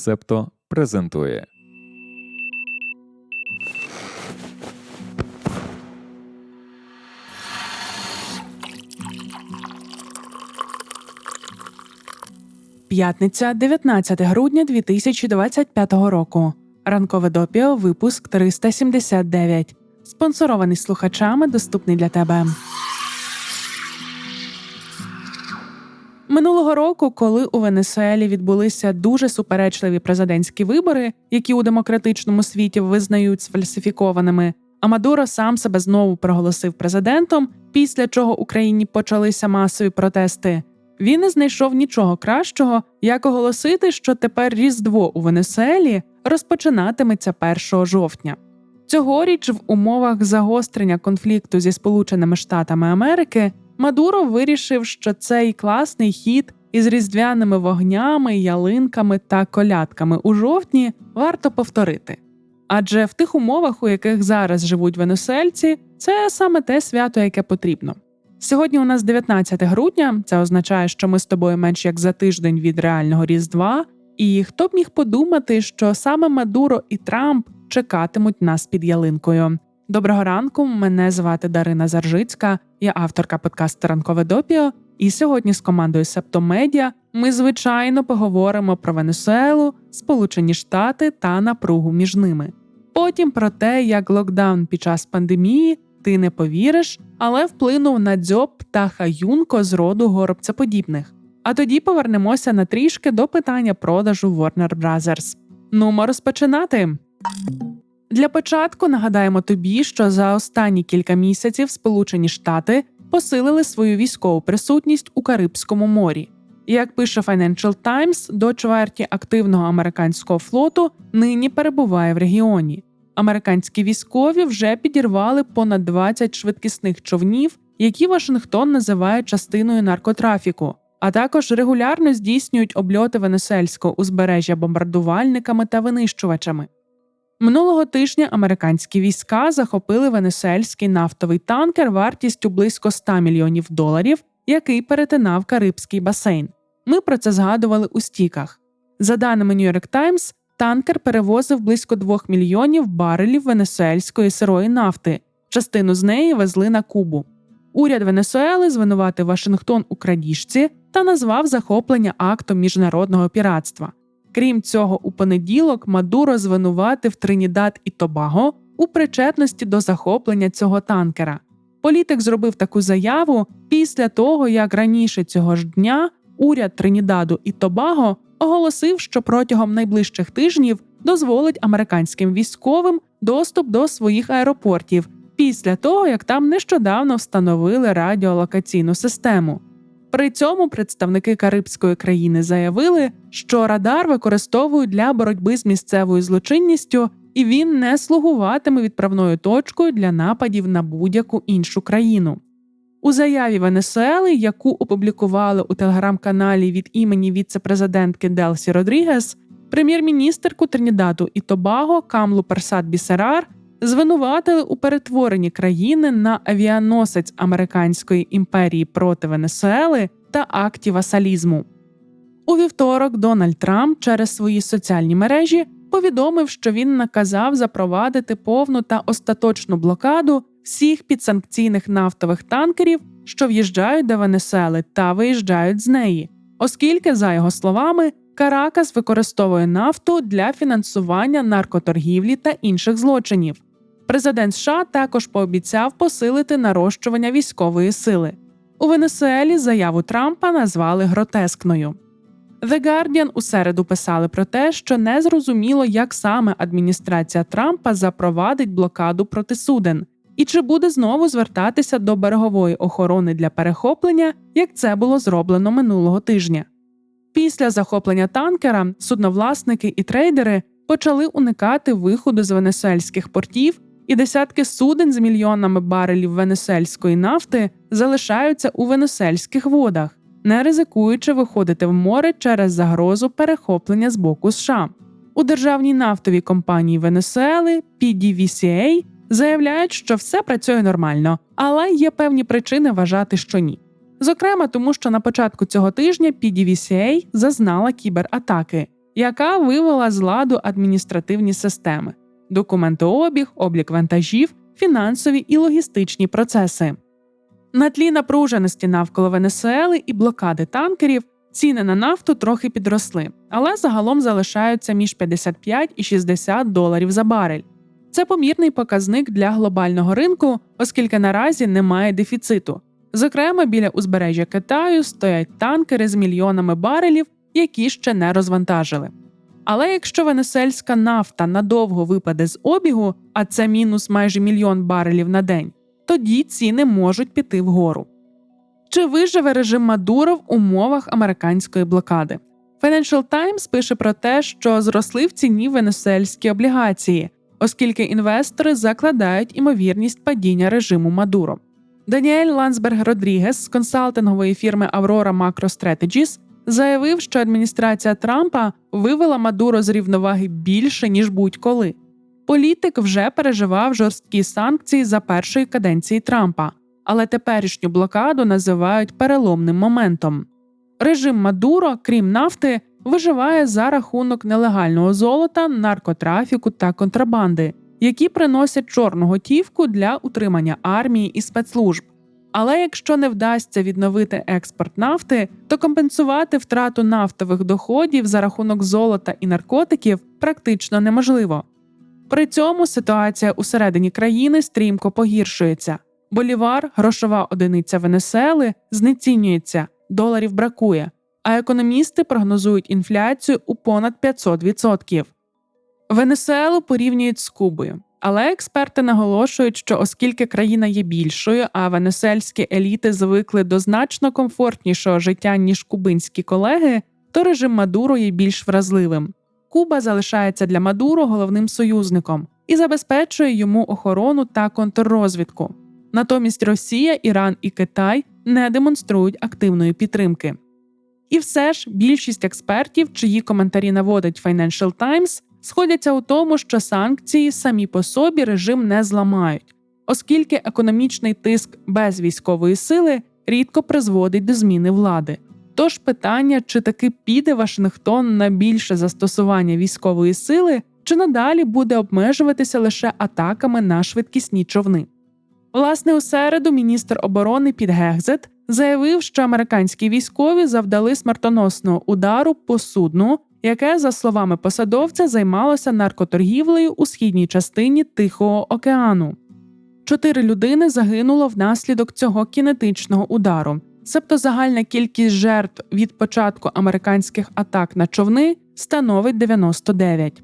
Септо презентує. П'ятниця, 19 грудня 2025 року. Ранкове допіо, випуск 379. Спонсорований слухачами, доступний для тебе. Минулого року, коли у Венесуелі відбулися дуже суперечливі президентські вибори, які у демократичному світі визнають сфальсифікованими, а Мадуро сам себе знову проголосив президентом, після чого Україні почалися масові протести. Він не знайшов нічого кращого, як оголосити, що тепер Різдво у Венесуелі розпочинатиметься 1 жовтня. Цьогоріч в умовах загострення конфлікту зі Сполученими Штатами Америки Мадуро вирішив, що цей класний хід із різдвяними вогнями, ялинками та колядками у жовтні варто повторити. Адже в тих умовах, у яких зараз живуть венесуельці, це саме те свято, яке потрібно. Сьогодні у нас 19 грудня, це означає, що ми з тобою менш як за тиждень від реального Різдва. І хто б міг подумати, що саме Мадуро і Трамп чекатимуть нас під ялинкою. Доброго ранку, мене звати Дарина Заржицька, я авторка подкасту Ранкове допіо. І сьогодні з командою Септомедіа ми звичайно поговоримо про Венесуелу, Сполучені Штати та напругу між ними. Потім про те, як локдаун під час пандемії ти не повіриш, але вплинув на дзьоб та хаюнко з роду горобцеподібних. А тоді повернемося на трішки до питання продажу Warner Brothers. Нумо розпочинати. Для початку нагадаємо тобі, що за останні кілька місяців Сполучені Штати посилили свою військову присутність у Карибському морі. Як пише Financial Times, до чверті активного американського флоту нині перебуває в регіоні. Американські військові вже підірвали понад 20 швидкісних човнів, які Вашингтон називає частиною наркотрафіку, а також регулярно здійснюють обльоти венесельського узбережжя бомбардувальниками та винищувачами. Минулого тижня американські війська захопили венесуельський нафтовий танкер вартістю близько 100 мільйонів доларів, який перетинав Карибський басейн. Ми про це згадували у стіках. За даними New York Times, танкер перевозив близько 2 мільйонів барелів венесуельської сирої нафти. Частину з неї везли на Кубу. Уряд Венесуели звинуватив Вашингтон у крадіжці та назвав захоплення актом міжнародного піратства. Крім цього, у понеділок Мадуро звинуватив Тринідад і Тобаго у причетності до захоплення цього танкера. Політик зробив таку заяву після того, як раніше цього ж дня уряд Тринідаду і Тобаго оголосив, що протягом найближчих тижнів дозволить американським військовим доступ до своїх аеропортів після того, як там нещодавно встановили радіолокаційну систему. При цьому представники Карибської країни заявили, що радар використовують для боротьби з місцевою злочинністю, і він не слугуватиме відправною точкою для нападів на будь-яку іншу країну. У заяві Венесуели, яку опублікували у телеграм-каналі від імені віце-президентки Делсі Родрігес, прем'єр-міністерку Тринідаду і Тобаго Камлу Персад Бісерар звинуватили у перетворенні країни на авіаносець американської імперії проти Венесуели та акті васалізму. У вівторок Дональд Трамп через свої соціальні мережі повідомив, що він наказав запровадити повну та остаточну блокаду всіх підсанкційних нафтових танкерів, що в'їжджають до Венесуели та виїжджають з неї, оскільки, за його словами, Каракас використовує нафту для фінансування наркоторгівлі та інших злочинів. Президент США також пообіцяв посилити нарощування військової сили. У Венесуелі заяву Трампа назвали гротескною. The Guardian у середу писали про те, що не зрозуміло, як саме адміністрація Трампа запровадить блокаду проти суден, і чи буде знову звертатися до берегової охорони для перехоплення, як це було зроблено минулого тижня. Після захоплення танкера судновласники і трейдери почали уникати виходу з венесуельських портів, і десятки суден з мільйонами барелів венесуельської нафти залишаються у венесуельських водах, не ризикуючи виходити в море через загрозу перехоплення з боку США. У державній нафтовій компанії Венесуели PDVCA заявляють, що все працює нормально, але є певні причини вважати, що ні. Зокрема, тому що на початку цього тижня PDVCA зазнала кібератаки. яка вивела з ладу адміністративні системи, документообіг, облік вантажів, фінансові і логістичні процеси. На тлі напруженості навколо Венесуели і блокади танкерів ціни на нафту трохи підросли, але загалом залишаються між 55 і 60 доларів за барель. Це помірний показник для глобального ринку, оскільки наразі немає дефіциту. Зокрема, біля узбережжя Китаю стоять танкери з мільйонами барелів, які ще не розвантажили. Але якщо венесельська нафта надовго випаде з обігу, а це мінус майже мільйон барелів на день, тоді ціни можуть піти вгору. Чи виживе режим Мадуро в умовах американської блокади? Financial Times пише про те, що зросли в ціні венесуельські облігації, оскільки інвестори закладають імовірність падіння режиму Мадуро. Даніель Лансберг Родрігес з консалтингової фірми Aurora Macro Strategies заявив, що адміністрація Трампа вивела Мадуро з рівноваги більше ніж будь-коли. Політик вже переживав жорсткі санкції за першої каденції Трампа, але теперішню блокаду називають переломним моментом. Режим Мадуро, крім нафти, виживає за рахунок нелегального золота, наркотрафіку та контрабанди, які приносять чорну готівку для утримання армії і спецслужб. Але якщо не вдасться відновити експорт нафти, то компенсувати втрату нафтових доходів за рахунок золота і наркотиків практично неможливо. При цьому ситуація усередині країни стрімко погіршується. Болівар, грошова одиниця Венесуели, знецінюється, доларів бракує, а економісти прогнозують інфляцію у понад 500%. Венесуелу порівнюють з Кубою. Але експерти наголошують, що оскільки країна є більшою, а венесуельські еліти звикли до значно комфортнішого життя ніж кубинські колеги, то режим Мадуро є більш вразливим. Куба залишається для Мадуро головним союзником і забезпечує йому охорону та контррозвідку. Натомість Росія, Іран і Китай не демонструють активної підтримки. І все ж більшість експертів, чиї коментарі наводить Financial Times, сходяться у тому, що санкції самі по собі режим не зламають, оскільки економічний тиск без військової сили рідко призводить до зміни влади. Тож питання, чи таки піде Вашингтон на більше застосування військової сили, чи надалі буде обмежуватися лише атаками на швидкісні човни. Власне, у середу міністр оборони Піт Гегзет заявив, що американські військові завдали смертоносного удару по судну, яке, за словами посадовця, займалося наркоторгівлею у східній частині Тихого океану. Чотири людини загинуло внаслідок цього кінетичного удару, себто загальна кількість жертв від початку американських атак на човни становить 99.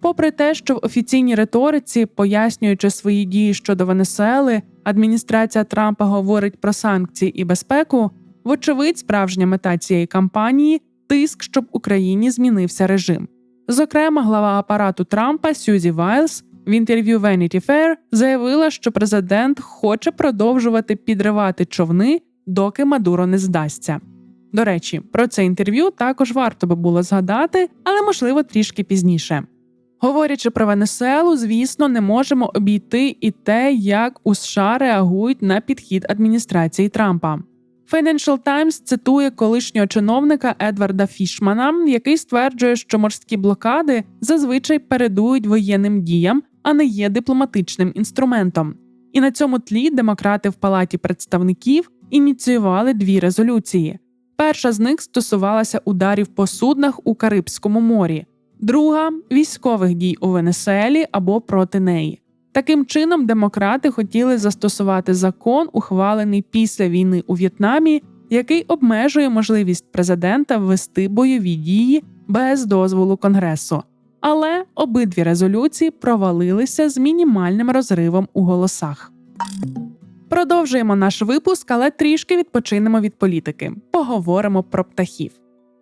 Попри те, що в офіційній риториці, пояснюючи свої дії щодо Венесуели, адміністрація Трампа говорить про санкції і безпеку, вочевидь, справжня мета цієї кампанії тиск, щоб Україні змінився режим. Зокрема, глава апарату Трампа Сюзі Вайлс в інтерв'ю Vanity Fair заявила, що президент хоче продовжувати підривати човни, доки Мадуро не здасться. До речі, про це інтерв'ю також варто би було згадати, але можливо трішки пізніше. Говорячи про Венесуелу, звісно, не можемо обійти і те, як у США реагують на підхід адміністрації Трампа. Financial Times цитує колишнього чиновника Едварда Фішмана, який стверджує, що морські блокади зазвичай передують воєнним діям, а не є дипломатичним інструментом. І на цьому тлі демократи в палаті представників ініціювали дві резолюції. Перша з них стосувалася ударів по суднах у Карибському морі, друга військових дій у Венесуелі або проти неї. Таким чином, демократи хотіли застосувати закон, ухвалений після війни у В'єтнамі, який обмежує можливість президента ввести бойові дії без дозволу Конгресу. Але обидві резолюції провалилися з мінімальним розривом у голосах. Продовжуємо наш випуск, але трішки відпочинемо від політики. Поговоримо про птахів.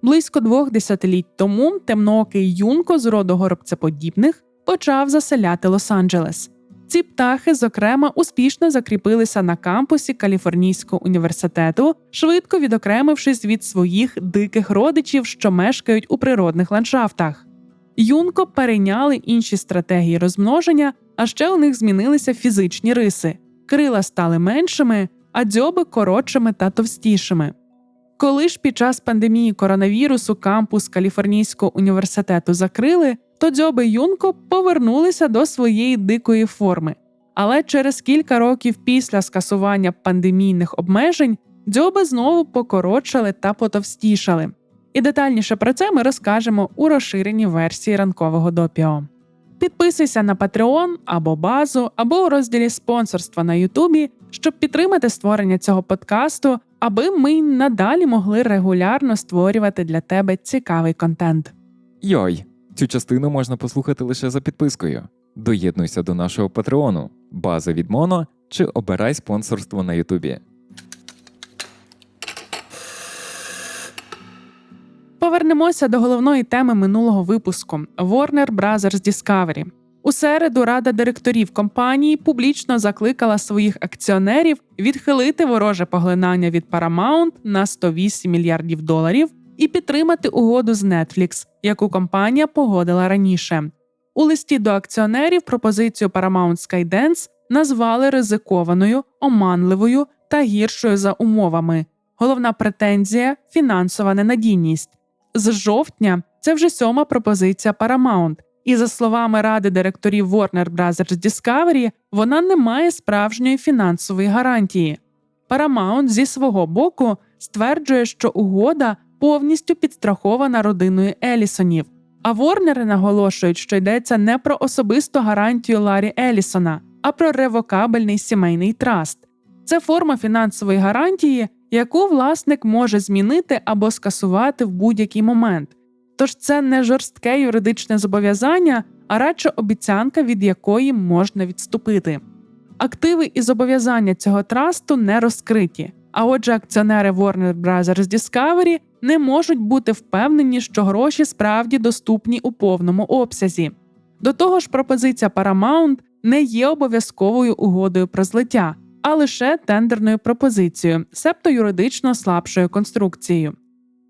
Близько двох десятиліть тому темноокий юнко з роду горобцеподібних почав заселяти Лос-Анджелес. Ці птахи, зокрема, успішно закріпилися на кампусі Каліфорнійського університету, швидко відокремившись від своїх диких родичів, що мешкають у природних ландшафтах. Юнко перейняли інші стратегії розмноження, а ще у них змінилися фізичні риси. Крила стали меншими, а дзьоби коротшими та товстішими. Коли ж під час пандемії коронавірусу кампус Каліфорнійського університету закрили, то Дзьоби Юнко повернулися до своєї дикої форми. Але через кілька років після скасування пандемійних обмежень дзьоби знову покоротшали та потовстішали. І детальніше про це ми розкажемо у розширеній версії ранкового допіо. Підписуйся на Patreon або базу, або у розділі спонсорства на Ютубі, щоб підтримати створення цього подкасту, аби ми надалі могли регулярно створювати для тебе цікавий контент. Йой, цю частину можна послухати лише за підпискою. Доєднуйся до нашого патреону, база від Моно чи обирай спонсорство на Ютубі. Повернемося до головної теми минулого випуску Warner Bros. Discovery. У середу рада директорів компанії публічно закликала своїх акціонерів відхилити вороже поглинання від Paramount на 108 мільярдів доларів і підтримати угоду з Netflix, яку компанія погодила раніше. У листі до акціонерів пропозицію Paramount Skydance назвали ризикованою, оманливою та гіршою за умовами. Головна претензія фінансова ненадійність. З жовтня це вже сьома пропозиція Paramount, і за словами ради директорів Warner Bros. Discovery, вона не має справжньої фінансової гарантії. Paramount зі свого боку стверджує, що угода повністю підстрахована родиною Елісонів. А Ворнери наголошують, що йдеться не про особисту гарантію Ларі Елісона, а про ревокабельний сімейний траст. Це форма фінансової гарантії, яку власник може змінити або скасувати в будь-який момент. Тож це не жорстке юридичне зобов'язання, а радше обіцянка, від якої можна відступити. Активи і зобов'язання цього трасту не розкриті, а отже, акціонери Warner Bros. Discovery не можуть бути впевнені, що гроші справді доступні у повному обсязі. До того ж, пропозиція Paramount не є обов'язковою угодою про злиття, а лише тендерною пропозицією, себто юридично слабшою конструкцією.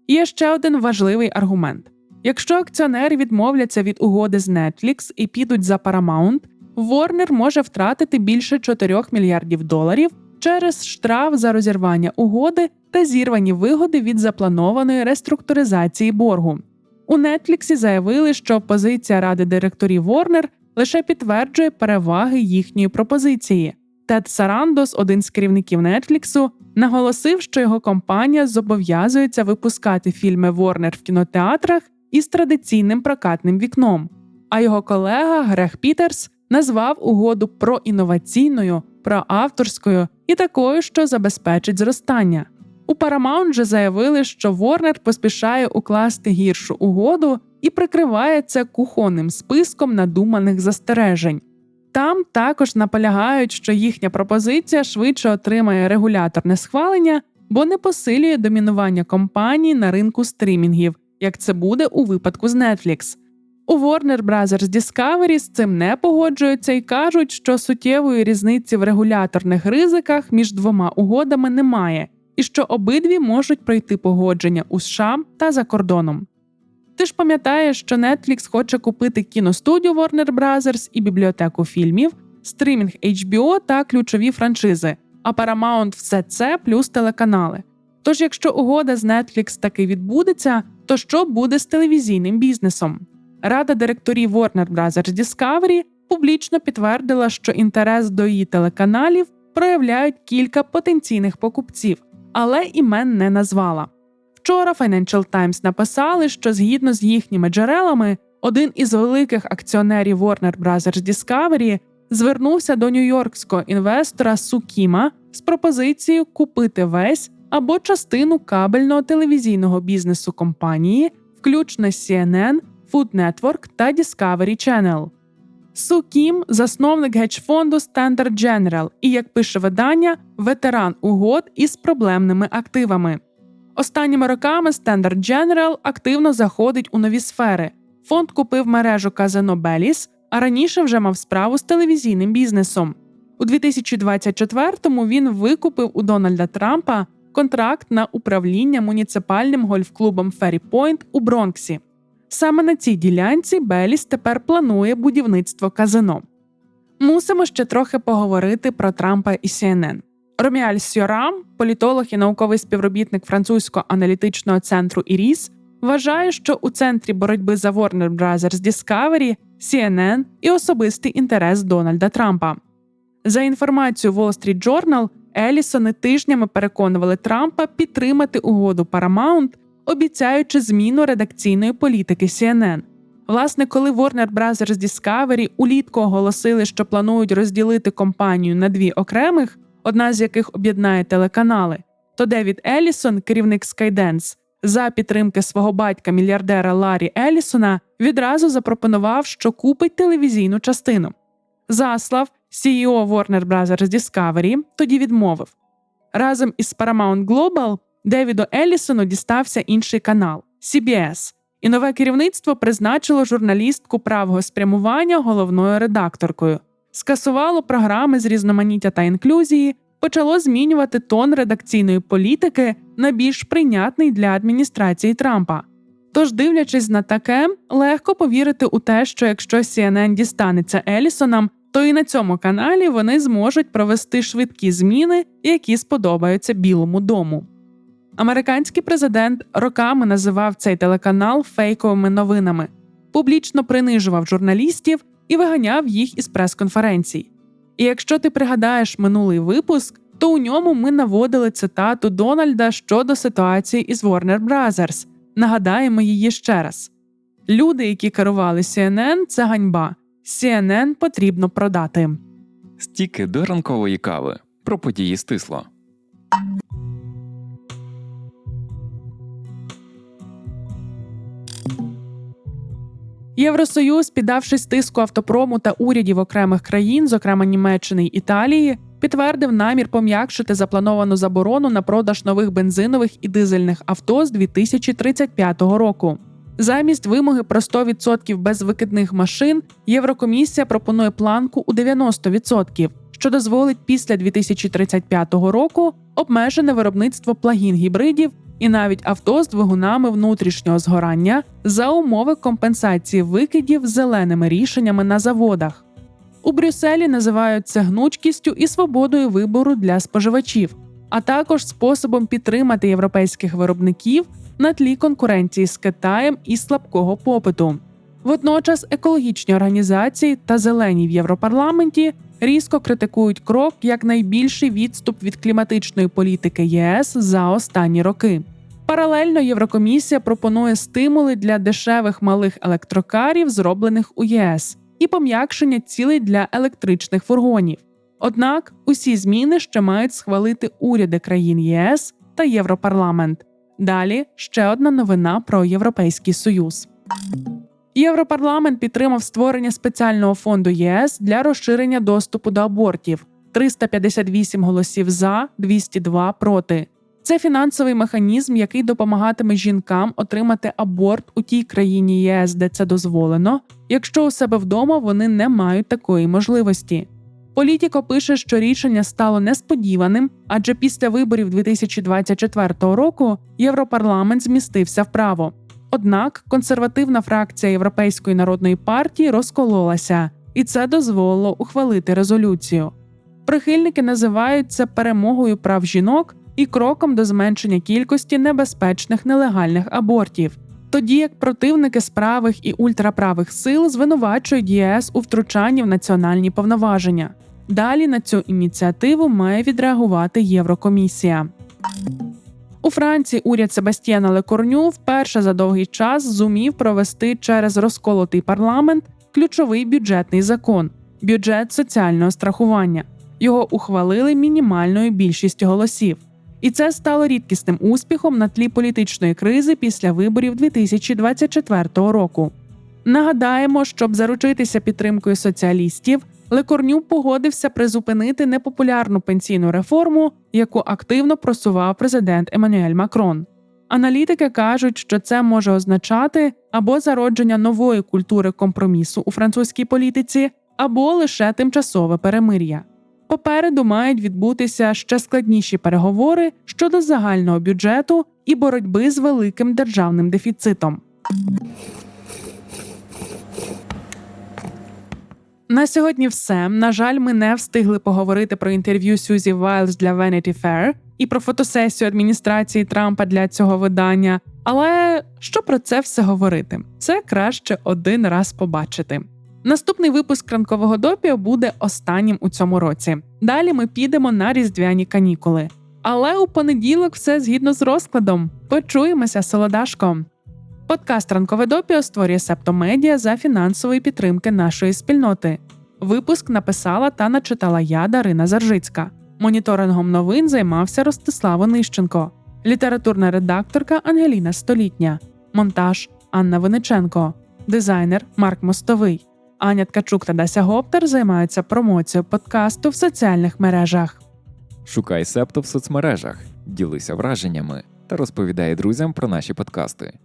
Є ще один важливий аргумент: якщо акціонери відмовляться від угоди з Netflix і підуть за Paramount, Warner може втратити більше 4 мільярдів доларів через штраф за розірвання угоди та зірвані вигоди від запланованої реструктуризації боргу. У Netflix заявили, що позиція ради директорів Warner лише підтверджує переваги їхньої пропозиції. Тед Сарандос, один з керівників Нетфліксу, наголосив, що його компанія зобов'язується випускати фільми Warner в кінотеатрах із традиційним прокатним вікном. А його колега Грег Пітерс назвав угоду проінноваційною, проавторською і такою, що забезпечить зростання. У Paramount же заявили, що Warner поспішає укласти гіршу угоду і прикриває це кухонним списком надуманих застережень. Там також наполягають, що їхня пропозиція швидше отримає регуляторне схвалення, бо не посилює домінування компанії на ринку стрімінгів, як це буде у випадку з Netflix. У Warner Bros. Discovery з цим не погоджуються і кажуть, що суттєвої різниці в регуляторних ризиках між двома угодами немає, і що обидві можуть пройти погодження у США та за кордоном. Ти ж пам'ятаєш, що Netflix хоче купити кіностудію Warner Bros. і бібліотеку фільмів, стрімінг HBO та ключові франшизи, а Paramount все це плюс телеканали. Тож, якщо угода з Netflix таки відбудеться, то що буде з телевізійним бізнесом? Рада директорів Warner Bros. Discovery публічно підтвердила, що інтерес до її телеканалів проявляють кілька потенційних покупців, але імен не назвала. Вчора Financial Times написали, що згідно з їхніми джерелами, один із великих акціонерів Warner Bros. Discovery звернувся до нью-йоркського інвестора Сукіма з пропозицією купити весь або частину кабельного телевізійного бізнесу компанії, включно CNN, Food Network та Discovery Channel. Су Кім – засновник гедж-фонду Standard General і, як пише видання, ветеран угод із проблемними активами. Останніми роками Standard General активно заходить у нові сфери. Фонд купив мережу казино Беліс, а раніше вже мав справу з телевізійним бізнесом. У 2024-му він викупив у Дональда Трампа контракт на управління муніципальним гольф-клубом Ferry Point у Бронксі. Саме на цій ділянці Беліс тепер планує будівництво казино. Мусимо ще трохи поговорити про Трампа і CNN. Роміаль Сьорам, політолог і науковий співробітник французького аналітичного центру ІРІС, вважає, що у центрі боротьби за Warner Brothers Discovery, CNN і особистий інтерес Дональда Трампа. За інформацією Wall Street Journal, Елісони тижнями переконували Трампа підтримати угоду Paramount, обіцяючи зміну редакційної політики CNN. Власне, коли Warner Brothers Discovery улітку оголосили, що планують розділити компанію на дві окремих, одна з яких об'єднає телеканали, то Девід Елісон, керівник Skydance, за підтримки свого батька мільярдера Ларі Елісона, відразу запропонував, що купить телевізійну частину. Заслав, CEO Warner Brothers Discovery, тоді відмовив. Разом із Paramount Global Девіду Елісону дістався інший канал CBS, і нове керівництво призначило журналістку правого спрямування головною редакторкою, скасувало програми з різноманіття та інклюзії, почало змінювати тон редакційної політики на більш прийнятний для адміністрації Трампа. Тож, дивлячись на таке, легко повірити у те, що якщо CNN дістанеться Елісонам, то і на цьому каналі вони зможуть провести швидкі зміни, які сподобаються Білому дому. Американський президент роками називав цей телеканал фейковими новинами, публічно принижував журналістів і виганяв їх із прес-конференцій. І якщо ти пригадаєш минулий випуск, то у ньому ми наводили цитату Дональда щодо ситуації із Warner Brothers. Нагадаємо її ще раз: люди, які керували CNN, це ганьба. CNN потрібно продати. Стіки до ранкової кави про події стисло. Євросоюз, піддавшись тиску автопрому та урядів окремих країн, зокрема Німеччини й Італії, підтвердив намір пом'якшити заплановану заборону на продаж нових бензинових і дизельних авто з 2035 року. Замість вимоги про 100% безвикидних машин Єврокомісія пропонує планку у 90%, що дозволить після 2035 року обмежене виробництво плагін-гібридів і навіть авто з двигунами внутрішнього згорання за умови компенсації викидів зеленими рішеннями на заводах. У Брюсселі називають це гнучкістю і свободою вибору для споживачів, а також способом підтримати європейських виробників на тлі конкуренції з Китаєм і слабкого попиту. Водночас екологічні організації та зелені в Європарламенті різко критикують крок як найбільший відступ від кліматичної політики ЄС за останні роки. Паралельно Єврокомісія пропонує стимули для дешевих малих електрокарів, зроблених у ЄС, і пом'якшення цілей для електричних фургонів. Однак усі зміни ще мають схвалити уряди країн ЄС та Європарламент. Далі ще одна новина про Європейський Союз. Європарламент підтримав створення спеціального фонду ЄС для розширення доступу до абортів 358 голосів за, 202 проти. Це фінансовий механізм, який допомагатиме жінкам отримати аборт у тій країні ЄС, де це дозволено, якщо у себе вдома вони не мають такої можливості. Політіко пише, що рішення стало несподіваним, адже після виборів 2024 року Європарламент змістився вправо. Однак консервативна фракція Європейської народної партії розкололася, і це дозволило ухвалити резолюцію. Прихильники називають це перемогою прав жінок і кроком до зменшення кількості небезпечних нелегальних абортів. Тоді як противники з правих і ультраправих сил звинувачують ЄС у втручанні в національні повноваження. Далі на цю ініціативу має відреагувати Єврокомісія. У Франції уряд Себастьєна Лекорню вперше за довгий час зумів провести через розколотий парламент ключовий бюджетний закон бюджет соціального страхування. Його ухвалили мінімальною більшістю голосів. І це стало рідкісним успіхом на тлі політичної кризи після виборів 2024 року. Нагадаємо, щоб заручитися підтримкою соціалістів, Лекорню погодився призупинити непопулярну пенсійну реформу, яку активно просував президент Еммануель Макрон. Аналітики кажуть, що це може означати або зародження нової культури компромісу у французькій політиці, або лише тимчасове перемир'я. Попереду мають відбутися ще складніші переговори щодо загального бюджету і боротьби з великим державним дефіцитом. На сьогодні все. На жаль, ми не встигли поговорити про інтерв'ю Сюзі Вайлз для Vanity Fair і про фотосесію адміністрації Трампа для цього видання. Але що про це все говорити? Це краще один раз побачити. Наступний випуск ранкового допіо буде останнім у цьому році. Далі ми підемо на різдвяні канікули. Але у понеділок все згідно з розкладом. Почуємося, солодашко. Подкаст Ранкове допіо створює Септомедіа за фінансової підтримки нашої спільноти. Випуск написала та начитала я Дарина Заржицька. Моніторингом новин займався Ростислав Онищенко, літературна редакторка Ангеліна Столітня, монтаж Анна Виниченко, дизайнер Марк Мостовий. Аня Ткачук та Дася Гоптер займаються промоцією подкасту в соціальних мережах. Шукай Септо в соцмережах, ділися враженнями та розповідай друзям про наші подкасти.